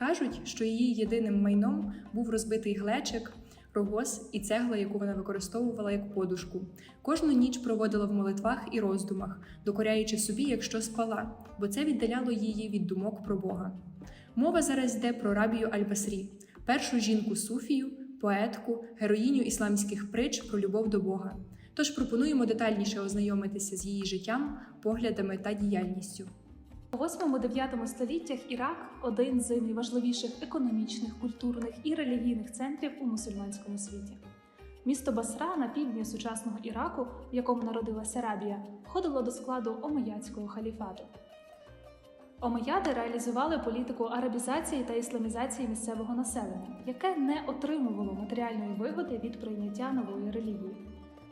Кажуть, що її єдиним майном був розбитий глечик, рогоз і цегла, яку вона використовувала як подушку. Кожну ніч проводила в молитвах і роздумах, докоряючи собі, якщо спала, бо це віддаляло її від думок про Бога. Мова зараз йде про рабію Аль-Басрі, першу жінку Суфію, поетку, героїню ісламських притч про любов до Бога. Тож пропонуємо детальніше ознайомитися з її життям, поглядами та діяльністю. У 8-9 століттях Ірак один з найважливіших економічних, культурних і релігійних центрів у мусульманському світі. Місто Басра на півдні сучасного Іраку, в якому народилася Рабія, входило до складу Омеядського халіфату. Омеяди реалізували політику арабізації та ісламізації місцевого населення, яке не отримувало матеріальної вигоди від прийняття нової релігії.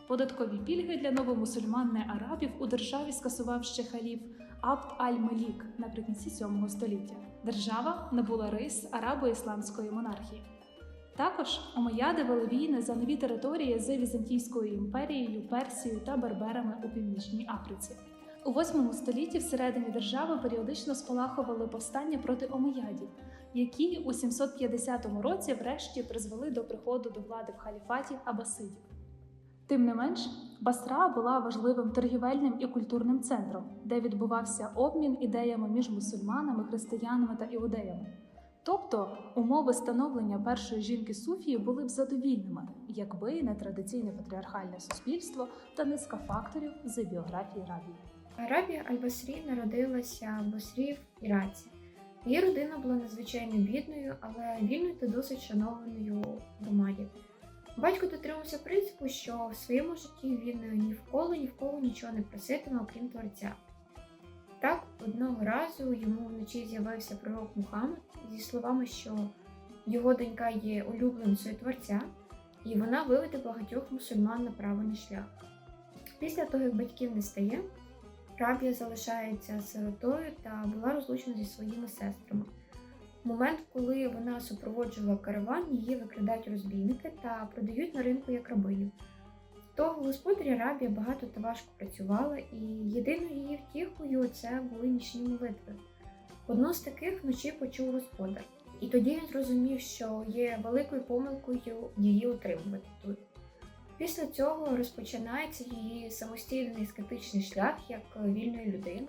Податкові пільги для новомусульман не арабів у державі скасував ще халіф Абд аль-Малік наприкінці 7 століття. Держава набула рис арабо-ісламської монархії. Також омеяди вели війни за нові території з Візантійською імперією, Персією та Берберами у Північній Африці. У 8 столітті всередині держави періодично спалахували повстання проти омеядів, які у 750 році врешті призвели до приходу до влади в халіфаті Абасидів. Тим не менш, Басра була важливим торгівельним і культурним центром, де відбувався обмін ідеями між мусульманами, християнами та іудеями. Тобто умови становлення першої жінки Суфії були б задовільними, якби не традиційне патріархальне суспільство та низка факторів з біографії Рабії. Рабія Аль-Басрі народилася в Басрі в Іраці. Її родина була надзвичайно бідною, але вільною та досить шанованою в. Батько дотримався принципу, що в своєму житті він ні в коло, ні в кого нічого не проситиме, окрім творця. Так, одного разу йому вночі з'явився пророк Мухаммед зі словами, що його донька є улюбленцею творця, і вона виведе багатьох мусульман на правильний шлях. Після того, як батьків не стає, Рабія залишається сиротою та була розлучена зі своїми сестрами. Момент, коли вона супроводжувала караван, її викрадають розбійники та продають на ринку як рабиню. Того господаря Рабія багато та важко працювала, і єдиною її втіхою це були нічні молитви. Одну з таких вночі почув господар, і тоді він зрозумів, що є великою помилкою її утримувати тут. Після цього розпочинається її самостійний скептичний шлях як вільної людини.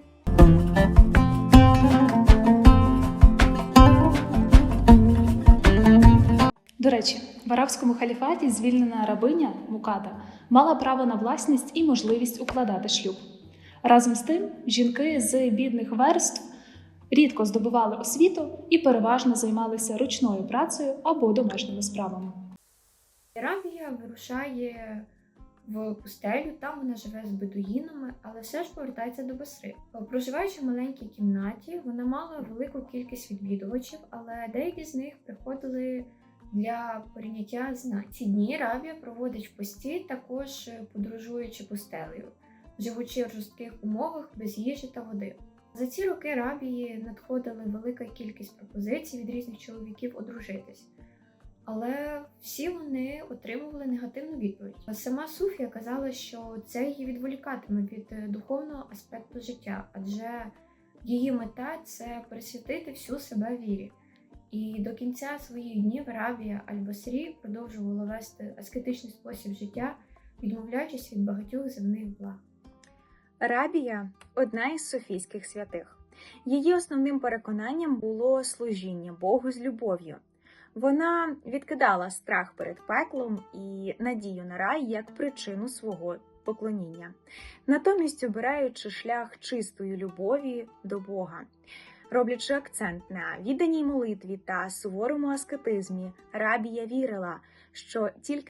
До речі, в арабському халіфаті звільнена рабиня Муката мала право на власність і можливість укладати шлюб. Разом з тим, жінки з бідних верств рідко здобували освіту і переважно займалися ручною працею або домашніми справами. Рабія вирушає в пустелю, там вона живе з бедуїнами, але все ж повертається до Басри. Проживаючи в маленькій кімнаті, вона мала велику кількість відвідувачів, але деякі з них приходили для прийняття знань. Ці дні Рабія проводить в пості, також подорожуючи пустелею, живучи в жорстких умовах без їжі та води. За ці роки Рабії надходила велика кількість пропозицій від різних чоловіків одружитись. Але всі вони отримували негативну відповідь. Сама Суфія казала, що це її відволікатиме від е, духовного аспекту життя, адже її мета це присвятити всю себе вірі. І до кінця своїх днів Рабія Аль-Басрі продовжувала вести аскетичний спосіб життя, відмовляючись від багатьох земних благ. Рабія одна із софійських святих. Її основним переконанням було служіння Богу з любов'ю. Вона відкидала страх перед пеклом і надію на рай як причину свого поклоніння, натомість обираючи шлях чистої любові до Бога. Роблячи акцент на відданій молитві та суворому аскетизмі, рабія вірила, що тільки